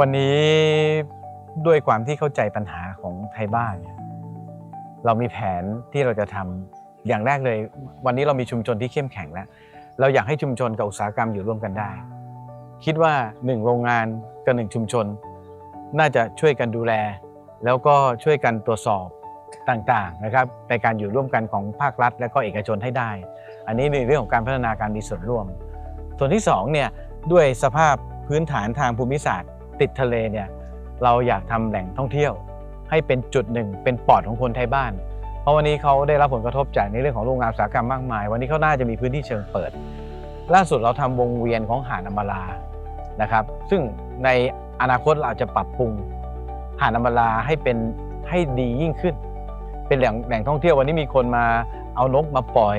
วันนี้ด้วยความที่เข้าใจปัญหาของไทยบ้านเนี่ยเรามีแผนที่เราจะทำอย่างแรกเลย วันนี้เรามีชุมชนที่เข้มแข็งแล้ว เราอยากให้ชุมชนกับอุตสาหกรรมอยู่ร่วมกันได้ คิดว่าหนึ่งโรงงานกับหนึ่งชุมชน น่าจะช่วยกันดูแล แล้วก็ช่วยกันตรวจสอบต่างๆนะครับในการอยู่ร่วมกันของภาครัฐ และก็เอกชนให้ได้ อันนี้ในเรื่องของการพัฒนาการมีส่วนร่วม ส่วนที่สองเนี่ยด้วยสภาพพื้นฐานทางภูมิศาสตร์ ติดทะเลเนี่ยเราอยากทำแหล่งท่องเที่ยว ให้เป็นจุดหนึ่งเป็นปอดของคนไทยบ้าน เพราะวันนี้เขาได้รับผลกระทบจากในเรื่องของโรงงานอุตสาหกรรมมากมาย วันนี้เขาน่าจะมีพื้นที่เชิงเปิด ล่าสุดเราทำวงเวียนของหาดอมรานะครับ ซึ่งในอนาคตเราจจะปรับปรุงหาดอมราให้เป็นให้ดียิ่งขึ้น เป็นแหล่งแหล่งท่องเที่ยววันนี้มีคนมาเอานกมาปล่อย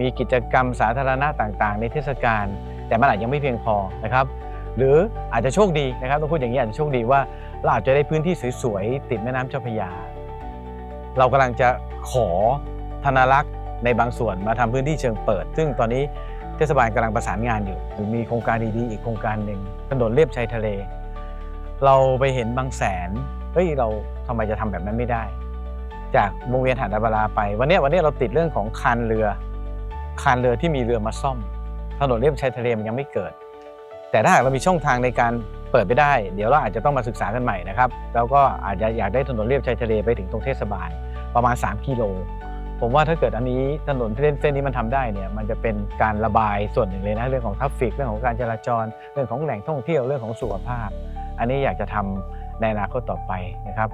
มีกิจกรรมสาธารณะต่าง ๆ ในเทศกาลแต่มันอาจยังไม่เพียงพอนะครับ หรืออาจจะโชคดีนะครับต้องพูดอย่างนี้อาจจะโชคดีว่าเราอาจจะได้พื้นที่สวยๆติดแม่น้ำเจ้าพระยา เรากำลังจะขอธนารักษ์ในบางส่วนมาทำพื้นที่เชิงเปิด ซึ่งตอนนี้เทศบาลกำลังประสานงานอยู่หรือมีโครงการดีๆอีกโครงการหนึ่งถนนเลียบชายทะเล เราไปเห็นบางแสนเฮ้ยเราทำไมจะทำแบบนั้นไม่ได้ จากวงเวียนหาดอบาราไป วันนี้วันนี้เราติดเรื่องของคานเรือคานเรือที่มีเรือมาซ่อมถนนเลียบชายทะเลมันยังไม่เกิด แต่ถ้าหากเรามีช่องทางในการเปิดไปได้ เดี๋ยวเราอาจจะต้องมาศึกษากันใหม่นะครับ แล้วก็อาจจะอยากได้ถนนเลียบชายทะเลไปถึงตรงเทศบาลประมาณ 3 กิโล ผมว่าถ้าเกิดอันนี้ถนนเส้นนี้มันทำได้เนี่ยมันจะเป็นการระบายส่วนหนึ่งเลยนะเรื่องของทราฟฟิกเรื่องของการจราจร เรื่องของแหล่งท่องเที่ยวเรื่องของสุขภาพ อันนี้อยากจะทำในอนาคตต่อไปนะครับ